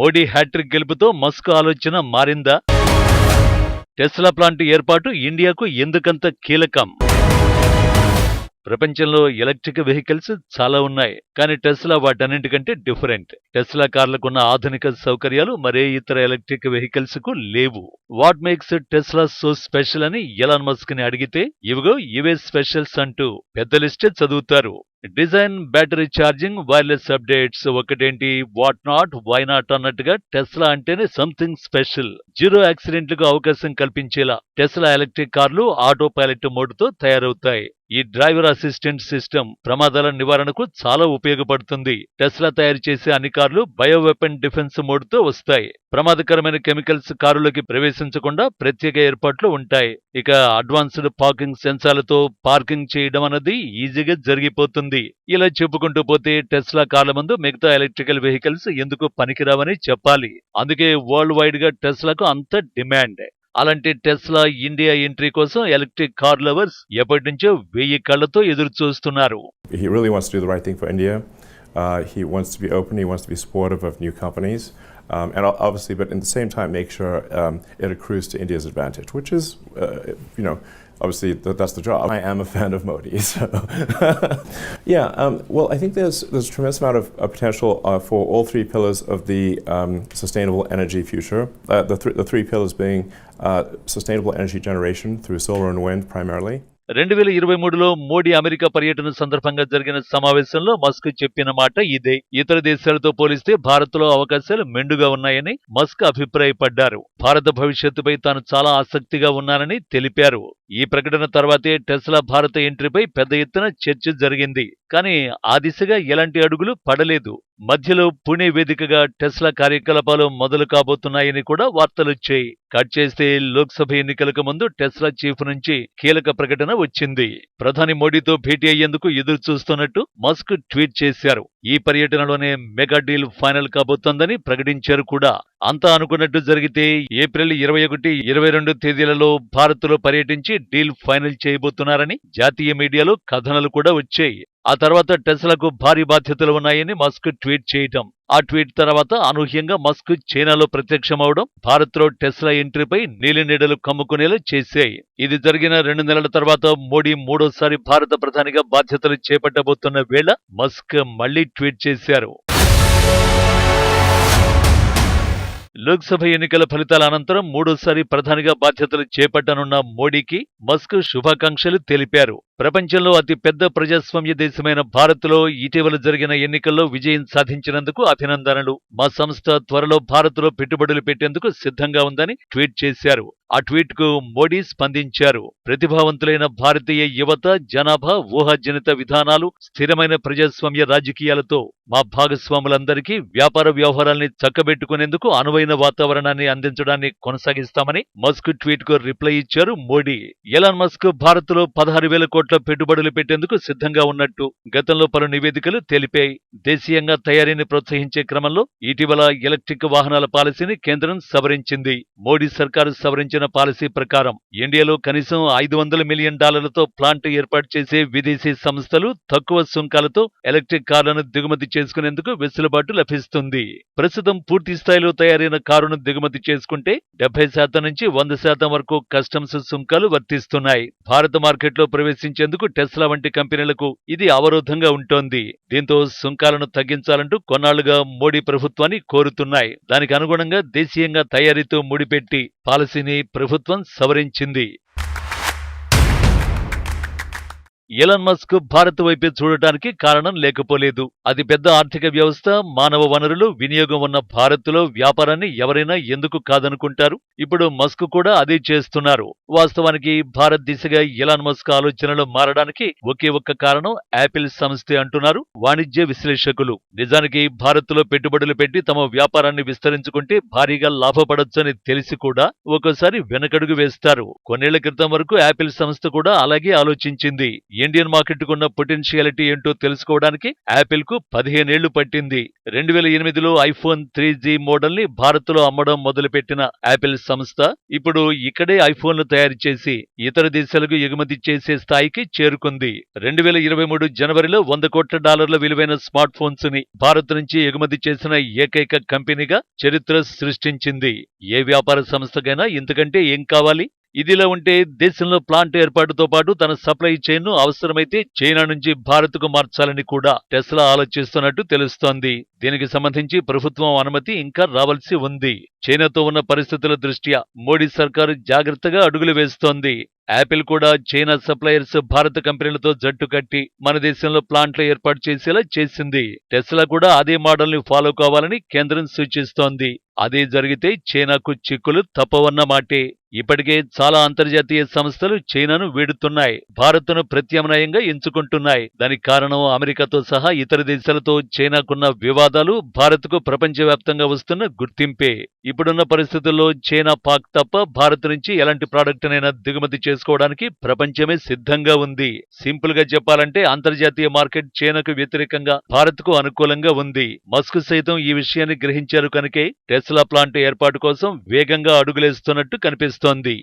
Modi hat trick గెలుపుతో Musk ఆలోచన మారిందా? Tesla plant ఏర్పాటు ఇండియాకు ఎందుకంత కీలకం? ప్రపంచంలో ఎలక్ట్రిక్ వెహికల్స్ చాలా ఉన్నాయి కానీ టెస్లా వాటన్నింటికంటే డిఫరెంట్. టెస్లా కార్లకున్న ఆధునిక సౌకర్యాలు మరే ఇతర ఎలక్ట్రిక్ వెహికల్స్కు లేవు. What makes Tesla so special అని ఎలాన్ మస్క్ని అడిగితే ఇవిగో ఇవే స్పెషల్స్ అంటూ పెద్ద లిస్టే చదువుతారు. Design battery charging wireless updates ఒకటేంటి వాట్ నాట్ వై నాట్ అన్నట్టుగా టెస్లా అంటేనే సంథింగ్ స్పెషల్. జీరో యాక్సిడెంట్లకు అవకాశం కల్పించేలా టెస్లా ఎలక్ట్రిక్ కార్లు ఆటో పైలట్ మోడ్తో తయారవుతాయి. ఈ డ్రైవర్ అసిస్టెంట్ సిస్టమ్ ప్రమాదాల నివారణకు చాలా ఉపయోగపడుతుంది. టెస్లా తయారు చేసే అన్ని కార్లు బయో వెపన్ డిఫెన్స్ మోడ్తో వస్తాయి. ప్రమాదకరమైన కెమికల్స్ కారులోకి ప్రవేశించకుండా ప్రత్యేక ఏర్పాట్లు ఉంటాయి. ఇక అడ్వాన్స్డ్ పార్కింగ్ సెన్సార్లతో పార్కింగ్ చేయడం అన్నది ఈజీగా జరిగిపోతుంది. ఇలా చెప్పుకుంటూ పోతే టెస్లా కార్ల ముందు మిగతా ఎలక్ట్రికల్ వెహికల్స్ ఎందుకు పనికిరావని చెప్పాలి అందుకే వరల్డ్ వైడ్గా టెస్లాకు అంత డిమాండ్ అలాంటి టెస్లా ఇండియా ఎంట్రీ కోసం ఎలక్ట్రిక్ కార్ లవర్స్ ఎప్పటి నుంచో వెయ్యి కళ్ళతో ఎదురు చూస్తున్నారు He really wants to do the right thing for India. Uh, he wants to be open. He wants to be supportive of new companies, um, and obviously, but at the same time, make sure um, it accrues to India's advantage, which is, uh, you know, obviously th- that's the job. I am a fan of Modi, so yeah. Um, well, I think there's there's a tremendous amount of uh, potential uh, for all three pillars of the um, sustainable energy future. Uh, the th- the three pillars being uh, sustainable energy generation through solar and wind primarily. రెండు వేల ఇరవై మూడులో Modi America పర్యటన సందర్భంగా జరిగిన సమావేశంలో Musk చెప్పిన మాట ఇదే. ఇతర దేశాలతో పోలిస్తే భారత్లో అవకాశాలు మెండుగా ఉన్నాయని మస్క్ అభిప్రాయపడ్డారు. భారత భవిష్యత్తుపై తాను చాలా ఆసక్తిగా ఉన్నానని తెలిపారు. ఈ ప్రకటన తర్వాతే టెస్లా భారత ఎంట్రీపై పెద్ద ఎత్తున చర్చ జరిగింది. కానీ ఆ దిశగా ఎలాంటి అడుగులు పడలేదు. మధ్యలో పుణె వేదికగా టెస్లా కార్యకలాపాలు మొదలు కాబోతున్నాయని కూడా వార్తలొచ్చాయి కట్ చేస్తే లోక్సభ ఎన్నికలకు ముందు టెస్లా చీఫ్ నుంచి కీలక ప్రకటన వచ్చింది. ప్రధాని మోడీతో భేటీ అయ్యేందుకు ఎదురు చూస్తున్నట్టు మస్క్ ట్వీట్ చేశారు. ఈ పర్యటనలోనే మెగా డీల్ ఫైనల్ కాబోతోందని ప్రకటించారు కూడా. అంతా అనుకున్నట్టు జరిగితే ఏప్రిల్ ఇరవై ఒకటి ఇరవై రెండు తేదీలలో భారత్లో పర్యటించి డీల్ ఫైనల్ చేయబోతున్నారని జాతీయ మీడియాలో కథనాలు కూడా వచ్చాయి. ఆ తర్వాత టెస్లకు భారీ బాధ్యతలు ఉన్నాయని మస్క్ ట్వీట్ చేయటం ఆ ట్వీట్ తర్వాత అనూహ్యంగా మస్క్ చైనాలో ప్రత్యక్షమవడం భారత్లో టెస్లా ఎంట్రీపై నీలినీడలు కమ్ముకునేలా చేశాయి. ఇది జరిగిన రెండు నెలల తర్వాత మోడీ మూడోసారి భారత ప్రధానిగా బాధ్యతలు చేపట్టబోతున్న వేళ మస్క్ మళ్ళీ ట్వీట్ చేశారు. లోక్సభ ఎన్నికల ఫలితాల అనంతరం మూడోసారి ప్రధానిగా బాధ్యతలు చేపట్టనున్న మోడీకి మస్క్ శుభాకాంక్షలు తెలిపారు. ప్రపంచంలో అతి పెద్ద ప్రజాస్వామ్య దేశమైన భారత్లో ఇటీవల జరిగిన ఎన్నికల్లో విజయం సాధించినందుకు అభినందనలు. మా సంస్థ త్వరలో భారత్లో పెట్టుబడులు పెట్టేందుకు సిద్ధంగా ఉందని ట్వీట్ చేశారు. ఆ ట్వీట్కు మోడీ స్పందించారు. ప్రతిభావంతులైన భారతీయ యువత జనాభా ఊహాజనిత విధానాలు స్థిరమైన ప్రజాస్వామ్య రాజకీయాలతో మా భాగస్వాములందరికీ వ్యాపార వ్యవహారాల్ని చక్కబెట్టుకునేందుకు అనువైన వాతావరణాన్ని అందించడాన్ని కొనసాగిస్తామని మస్క్ ట్వీట్కు రిప్లై ఇచ్చారు మోడీ. ఎలాన్ మస్క్ భారత్లో పదహారు వేల కోట్ల పెట్టుబడులు పెట్టేందుకు సిద్ధంగా ఉన్నట్టు గతంలో పలు నివేదికలు తెలిపాయి దేశీయంగా తయారీని ప్రోత్సహించే క్రమంలో ఇటీవల ఎలక్ట్రిక్ వాహనాల పాలసీని కేంద్రం సవరించింది. మోడీ సర్కారు సవరించిన పాలసీ ప్రకారం ఇండియాలో కనీసం ఐదు వందల మిలియన్ డాలర్లతో ప్లాంట్ ఏర్పాటు చేసే విదేశీ సంస్థలు తక్కువ సుంకాలతో ఎలక్ట్రిక్ కార్లను దిగుమతి చేసుకునేందుకు వెసులుబాటు లభిస్తుంది. ప్రస్తుతం పూర్తి స్థాయిలో తయారైన కారును దిగుమతి చేసుకుంటే డెబ్బై శాతం నుంచి వంద శాతం వరకు కస్టమ్స్ సుంకాలు వర్తిస్తున్నాయి. భారత మార్కెట్లో ప్రవేశించేందుకు టెస్లా వంటి కంపెనీలకు ఇది అవరోధంగా ఉంటోంది. దీంతో సుంకాలను తగ్గించాలంటూ కొన్నాళ్ళుగా మోడీ ప్రభుత్వాన్ని కోరుతున్నాయి. దానికి అనుగుణంగా దేశీయంగా తయారీతో ముడిపెట్టి పాలసీని ప్రభుత్వం సవరించింది. ఎలన్ మస్క్ భారత్ వైపే చూడటానికి కారణం లేకపోలేదు. అది పెద్ద ఆర్థిక వ్యవస్థ మానవ వనరులు వినియోగం ఉన్న భారత్లో వ్యాపారాన్ని ఎవరైనా ఎందుకు కాదనుకుంటారు? ఇప్పుడు మస్క్ కూడా అదే చేస్తున్నారు. వాస్తవానికి భారత్ దిశగా ఎలాన్ మస్క్ ఆలోచనలు మారడానికి ఒకే ఒక్క కారణం యాపిల్ సంస్థే అంటున్నారు వాణిజ్య విశ్లేషకులు. నిజానికి భారత్లో పెట్టుబడులు పెట్టి తమ వ్యాపారాన్ని విస్తరించుకుంటే భారీగా లాభపడొచ్చని తెలిసి కూడా ఒక్కోసారి వెనకడుగు వేస్తారు. కొన్నేళ్ళ క్రితం వరకు యాపిల్ సంస్థ కూడా అలాగే ఆలోచించింది. ఇండియన్ మార్కెట్కున్న పొటెన్షియాలిటీ ఏంటో తెలుసుకోవడానికి యాపిల్కు పదిహేనేళ్ళు పట్టింది. రెండు వేల ఎనిమిదిలో ఐఫోన్ త్రీ జీ మోడల్ని భారత్లో అమ్మడం మొదలుపెట్టిన యాపిల్ సంస్థ ఇప్పుడు ఇక్కడే ఐఫోన్లు తయారు చేసి ఇతర దేశాలకు ఎగుమతి చేసే స్థాయికి చేరుకుంది. రెండు వేల ఇరవై మూడు జనవరిలో వంద కోట్ల డాలర్ల విలువైన స్మార్ట్ ఫోన్స్ని భారత్ నుంచి ఎగుమతి చేసిన ఏకైక కంపెనీగా చరిత్ర సృష్టించింది. ఏ వ్యాపార సంస్థకైనా ఇంతకంటే ఏం కావాలి? ఇదిలా ఉంటే దేశంలో ప్లాంట్ ఏర్పాటుతో పాటు తన సప్లై చైన్ను అవసరమైతే చైనా నుంచి భారత్కు మార్చాలని కూడా టెస్లా ఆలోచిస్తున్నట్టు తెలుస్తోంది. దీనికి సంబంధించి ప్రభుత్వం అనుమతి ఇంకా రావాల్సి ఉంది. చైనాతో ఉన్న పరిస్థితుల దృష్ట్యా మోడీ సర్కారు జాగ్రత్తగా అడుగులు వేస్తోంది. యాపిల్ కూడా చైనా సప్లయర్స్ భారత కంపెనీలతో జట్టు కట్టి మన దేశంలో ప్లాంట్లు ఏర్పాటు చేసేలా చేసింది. టెస్లా కూడా అదే మోడల్ని ఫాలో కావాలని కేంద్రం సూచిస్తోంది. అదే జరిగితే చైనాకు చిక్కులు తప్పవన్న మాటే. ఇప్పటికే చాలా అంతర్జాతీయ సంస్థలు చైనాను వీడుతున్నాయి. భారత్ను ప్రత్యామ్నాయంగా ఎంచుకుంటున్నాయి. దానికి కారణం అమెరికాతో సహా ఇతర దేశాలతో చైనాకున్న వివాదాలు భారత్కు ప్రపంచవ్యాప్తంగా వస్తున్న గుర్తింపే. ఇప్పుడున్న పరిస్థితుల్లో చైనా పాక్ తప్ప భారత్ నుంచి ఎలాంటి ప్రాడక్ట్నైనా దిగుమతి చేసుకోవడానికి ప్రపంచమే సిద్ధంగా ఉంది. సింపుల్గా చెప్పాలంటే అంతర్జాతీయ మార్కెట్ చైనాకు వ్యతిరేకంగా భారత్కు అనుకూలంగా ఉంది. మస్క్ సైతం ఈ విషయాన్ని గ్రహించారు కనుకే టెస్లా ప్లాంట్ ఏర్పాటు కోసం వేగంగా అడుగులేస్తున్నట్టు కనిపిస్తోంది.